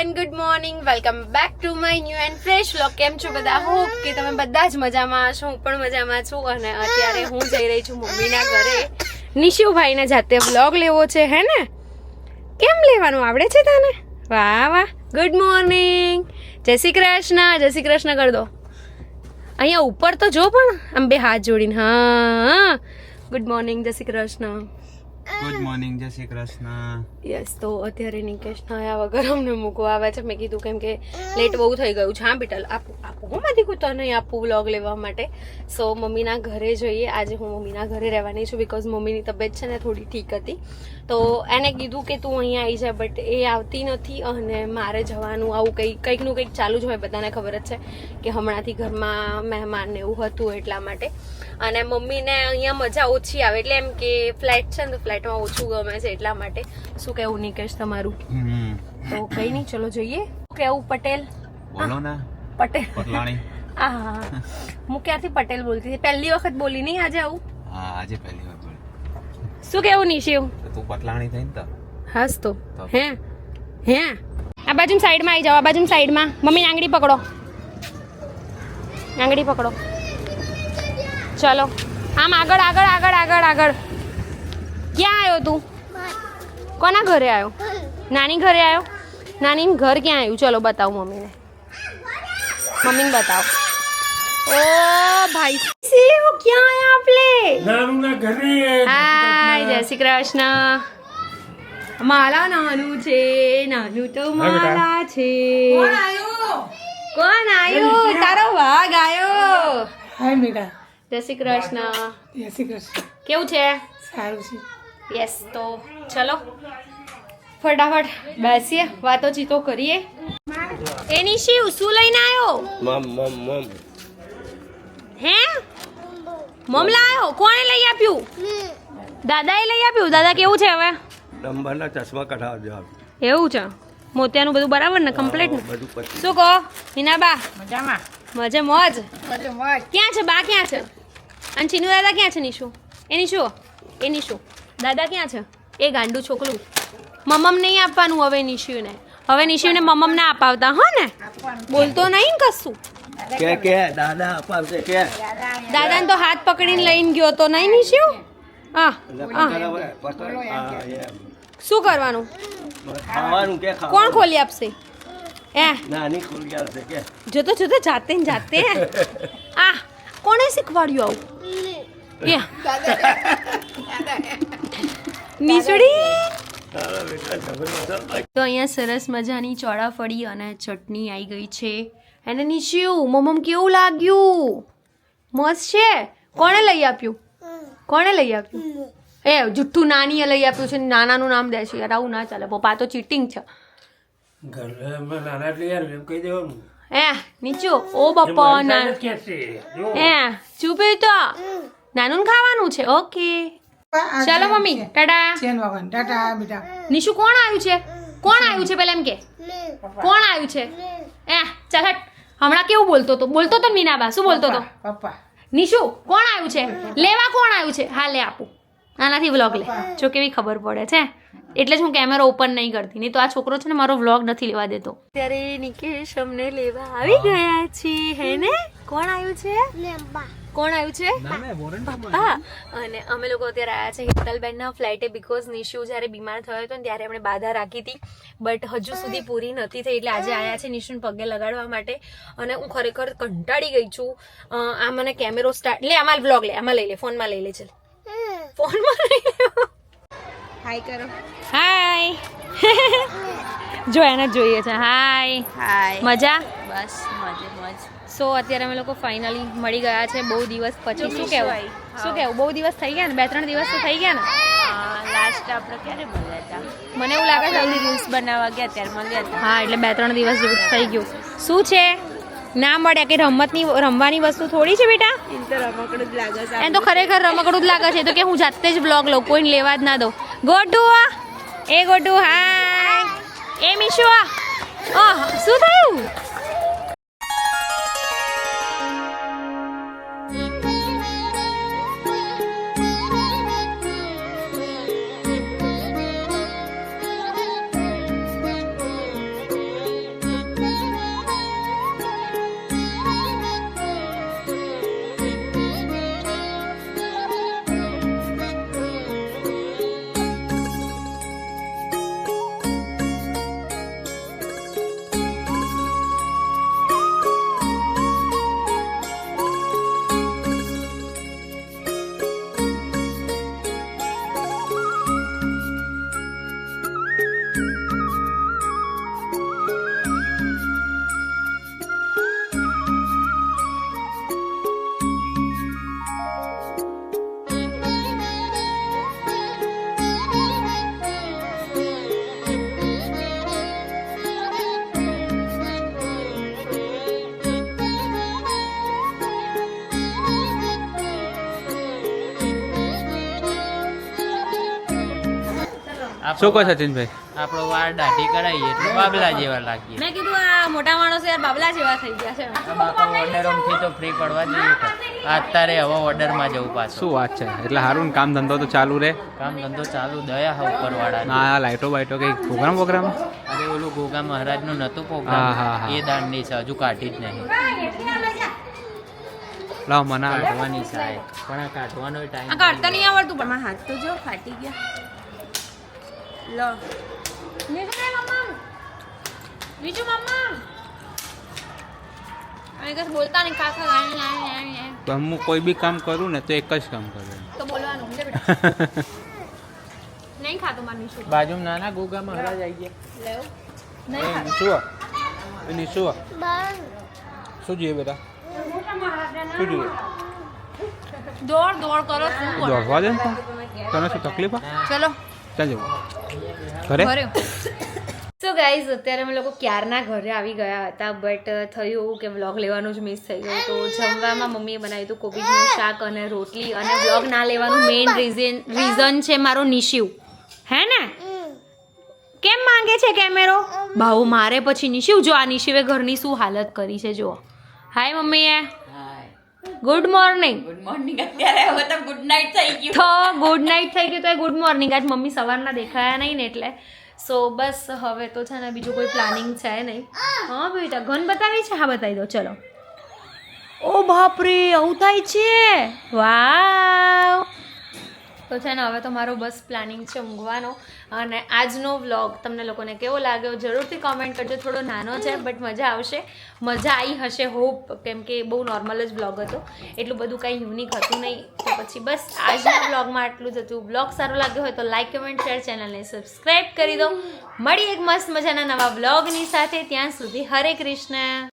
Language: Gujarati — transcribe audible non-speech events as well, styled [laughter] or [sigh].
Everyone good morning welcome back to my new and fresh vlog કેમ છો બધા? હોપ કે તમે બધા જ મજામાં છો. હું પણ મજામાં છું અને અત્યારે હું જઈ રહી છું મમ્મીના ઘરે. નિશુભાઈને જાતે વ્લોગ લેવો છે, હે ને? કેમ લેવાનું? આવડે છે તને? વાહ વાહ. ગુડ મોર્નિંગ જય શ્રી કૃષ્ણ. જય શ્રી કૃષ્ણ કરી દો. અહીંયા ઉપર તો જો પણ આમ બે હાથ જોડીને. હા ગુડ મોર્નિંગ જય શ્રી કૃષ્ણ. ગુડ મોર્નિંગ જય શ્રી કૃષ્ણ. યસ તો અત્યારે નિકેશ નયા વગર અમને મૂકવા આવે છે. મેં કીધું કેમ કે લેટ બહુ થઈ ગયું છે. હા, બેટા, આપું આપું હું માંથી તને નહીં આપું વ્લોગ લેવા માટે. સો મમ્મીના ઘરે જઈએ. આજે હું મમ્મીના ઘરે રહેવાની છું બિકોઝ મમ્મીની તબિયત છે ને થોડી ઠીક હતી. તો એને કીધું કે તું અહીંયા આવી જા બટ એ આવતી નથી અને મારે જવાનું આવું કંઈક કંઈકનું કંઈક ચાલુ જ હોય. બધાને ખબર જ છે કે હમણાંથી ઘરમાં મહેમાન ને એવું હતું એટલા માટે. અને મમ્મીને અહીંયા મજા ઓછી આવે. એટલે એમ કે ફ્લેટ છે ને તો ફ્લેટમાં ઓછું ગમે છે એટલા માટે. શું કહેવું નિકેશ તમારું? તો કઈ નહીં ચલો જોઈએ. કેવું પટેલ? બોલો ને. પટેલ. પટલાણી. હા હા હા. ક્યાંથી પટેલ બોલતી? હતી પહેલી વખત બોલી નહીં આજે આવું? હા આજે પહેલી વખત બોલી. શું કેવું નિશિવ? તું પટલાણી થઈ ને તો. હસ તો. તો. હે હે. આ બાજુ સાઈડમાં આવી જાવ આ બાજુ સાઈડમાં મમ્મી આંગળી પકડો. આંગળી પકડો. ચલો. આમ આગળ આગળ આગળ આગળ આગળ. ક્યાં આવ્યો તું? કોના ઘરે આવ્યો? નાની ઘરે આવ્યો? નાની ઘર ક્યાં આવ્યું? ચલો બતાવું મમ્મીને. મમ્મીને બતાવો. ઓ ભાઈ. શિવ ક્યાં આયા આપલે? નાનુના ઘરે. હાય જય શ્રી કૃષ્ણ. માલા નાનું છે નાનું તો માલા છે. કોણ આવ્યું તારો વાઘ આવ્યો હાય બેટા. જય શ્રી કૃષ્ણ. જય શ્રી કૃષ્ણ. કેવું છે? સારું છે. યસ તો ચલો ફટાફટ બેસીએ વાતો ચીતો કરીએ. એની શિવ શું લઈને આવ્યો મમ મમ મમ. હે? મમ લાયો કોણે લઈ આપ્યું? દાદાએ લઈ આપ્યું? દાદા કેવું છે હવે? નંબરના ચશ્મા કઢાવજો. એવું છે? મોતિયાનું બધું બરાબર ને કમ્પ્લીટ ને? શું કહો? હિનાબા મજામાં. મજે મોજ. ક્યાં છે? બા ક્યાં છે? અને ચીનુ દાદા ક્યાં છે નિશુ? એ નિશુ એ નિશુ. દાદા ક્યાં છે? એ ગાંડું છોકરું. મમ્મ નહીં આપવાનું હવે નિશુને. હવે નિશુને મમ્મ ના અપાવતા હો ને? બોલતો નહીં કશું. કે કે દાદા અપાવશે કે. દાદાને તો હાથ પકડીને લઈને ગયો તો નહીં નિશુ? હા. શું કરવાનું? ખાવાનું કે કોણ ખોલી આપશે? એ નાની ખોલી આપશે કે. જોતો જોતો જાતે ને જાતે. [laughs] આ કોણે શીખવાડ્યું આવું? તો [laughs] તો અહીંયા સરસ મજાની ચોળાફળી અને ચટણી આવી ગઈ છે. એને નીચ્યું મમ્મ કેવું લાગ્યું? મસ્ત છે? કોણે લઈ આપ્યું? કોણે લઈ આપ્યું? એ જુઠ્ઠું નાનીએ લઈ આપ્યું છે ને નાનાનું નામ દે છે. યાર આવું ના ચાલે. પપ્પા તો ચીટિંગ છે. એ નીચું ઓ બપ્પા ના. એ ચૂપી તો. નાનું ખાવાનું છે? ઓકે. ચાલો મમ્મી ટાટા. ચેન વાગન ટાટા બેટા. નિશુ કોણ આવ્યું છે? કોણ આવ્યું છે પેલા એમ કે? કોણ આવ્યું છે? એ ચાલ હટ. હમણાં કેવું બોલતો તો? બોલતો તો મીનાબા? શું બોલતો તો? પપ્પા. નિશુ કોણ આવ્યું છે? લેવા કોણ આવ્યું છે? હા લે આપું. આનાથી વ્લોગ લે. જો કેવી ખબર પડે છે. એટલે જ હું કેમેરા ઓપન નહીં કરતી. નહીં તો આ છોકરો છે ને મારો વ્લોગ નથી લેવા દેતો. ત્યારે નિકેશ અમને લેવા આવી ગયા છે. હે ને? કોણ આવ્યું છે? કોણ આવ્યું છે? પપ્પા. અને અમે લોકો અત્યારે આવ્યા છે હિતલબેનના ફ્લેટે બીકોઝ નિશુ જ્યારે બીમાર થયો હતો ને ત્યારે આપણે બાધા રાખી હતી. બટ હજુ સુધી પૂરી નથી થઈ એટલે આજે આવ્યા છે નિશુને પગે લગાડવા માટે. અને હું ખરેખર કંટાળી ગઈ છું. આ મને કેમેરો સ્ટાર્ટ લે આમાં વ્લોગ લે આમાં લઈ લે ફોનમાં લઈ લે ચલ. ફોનમાં હાય કરો. હાય [laughs] જો એને જોઈએ છે. હાય હાય મજા? બસ મજે મજ. સો અત્યારે અમે લોકો ફાઇનલી મળી ગયા છે બહુ દિવસ પછી. શું કહેવું? શું કહેવું? બહુ દિવસ થઈ ગયા ને? બે ત્રણ દિવસ તો થઈ ગયા ને? લાસ્ટ આપણે ક્યારે મળ્યા હતા? મને એવું લાગે છે. રીલ્સ બનાવવા ગયા ત્યારે મળ્યા હા એટલે બે ત્રણ દિવસ જેવું થઈ ગયું. શું છે? ના મળે કે રમતની રમવાની વસ્તુ થોડી છે બેટા? એમ તો રમકડું જ લાગે છે. એમ તો ખરેખર રમકડું જ લાગે છે. તો કે હું જાતે જ બ્લોગ લઉં કોઈને લેવા જ ના દઉં. ગોટુ એ ગોટુ હાય. એ મીશુ આ શું થયું? શું કહો સચિનભાઈ આપણો વાળ દાઢી કરાવીએ એટલે બાબલા જેવા લાગીએ. મેં કીધું આ મોટા માણસો યાર બાબલા જેવા થઈ ગયા છે. બાપા ઓર્ડર ઓમથી તો ફ્રી પડવા જોઈએ. અત્યારે હવે ઓર્ડરમાં જવું પાછું. શું વાત છે? એટલે સારું ને કામ ધંધો તો ચાલુ રહે? કામ ધંધો ચાલુ દયા હા ઉપરવાળા ના આ લાઈટો બાઈટો કઈ પ્રોગ્રામ પ્રોગ્રામ અરે ઓલું ગોગા મહારાજનું હા, પ્રોગ્રામ. એ દાંડની છે હજુ કાઢી જ નહીં. લાવ મને કાઢવાની છે પણ આ કાઢવાનો ટાઈમ આ કાઢતા નહીં આવડતું પણ મારા હાથ તો જો ફાટી ગયા. લો. બીજું મમ્મા અને કશું બોલતા નહીં કાકા ગાણી ગાણી ગાણી ગાણી. તો હું કોઈ બી કામ કરું ને તો એક જ કામ કરું તો બોલવાનું લે બેટા? [laughs] નહીં ખાતો માર નિશુ બાજુમાં નાના ગોગા મહારાજ આવી ગયા લેવ નહીં ખાતો શું નિશુ શું જોઈએ બેટા? શું જોઈએ? દોડ દોડ કરો શું દોડવા દે તને શું તકલીફ ચલો. ચાલ જવું. ઘરે? સો ગાઈઝ [coughs] અત્યારે અમે લોકો ક્યારના ઘરે આવી ગયા હતા બટ થયું એવું કે વ્લોગ લેવાનું જ મિસ થઈ ગયું તો જમવામાં મમ્મીએ બનાવ્યું હતું કોબીજનું શાક અને રોટલી અને વ્લોગ ના લેવાનું મેઇન રીઝન રીઝન છે મારો નિશિવ. હે ને? કેમ માંગે છે કેમેરો ભાવ મારે પછી નિશિવ જો આ નિશિવે ઘરની શું હાલત કરી છે જો હાય મમ્મીએ. ગુડ મોર્નિંગ ગુડ મોર્નિંગ અત્યારે હવે તો ગુડ નાઇટ થઈ ગયું. તો ગુડ નાઇટ થઈ ગયું તો ગુડ મોર્નિંગ આજ મમ્મી સવારના દેખાયા નહીં ને એટલે. સો બસ હવે તો છે ને બીજું કોઈ પ્લાનિંગ છે નહીં. હા. બેટા ઘન બતાવી છે? હા બતાવી દો. ચલો. ઓ બાપરે આવું થાય છે? વાવ તો છે ને હવે તો મારો બસ પ્લાનિંગ છે ઊંઘવાનો. અને આજનો વ્લોગ તમને લોકોને કેવો લાગ્યો જરૂરથી કોમેન્ટ કરજો. થોડો નાનો છે બટ મજા આવશે. મજા આવી હશે હોપ કેમ કે બહુ નોર્મલ જ વ્લોગ હતો. એટલું બધું કાંઈ યુનિક હતું નહીં. તો પછી બસ આજના વ્લોગમાં આટલું જ હતું. વ્લોગ સારો લાગ્યો હોય તો લાઈક કમેન્ટ શેર ચેનલને સબસ્ક્રાઈબ કરી દો. મળી એક મસ્ત મજાના નવા વ્લોગની સાથે. ત્યાં સુધી હરે કૃષ્ણ.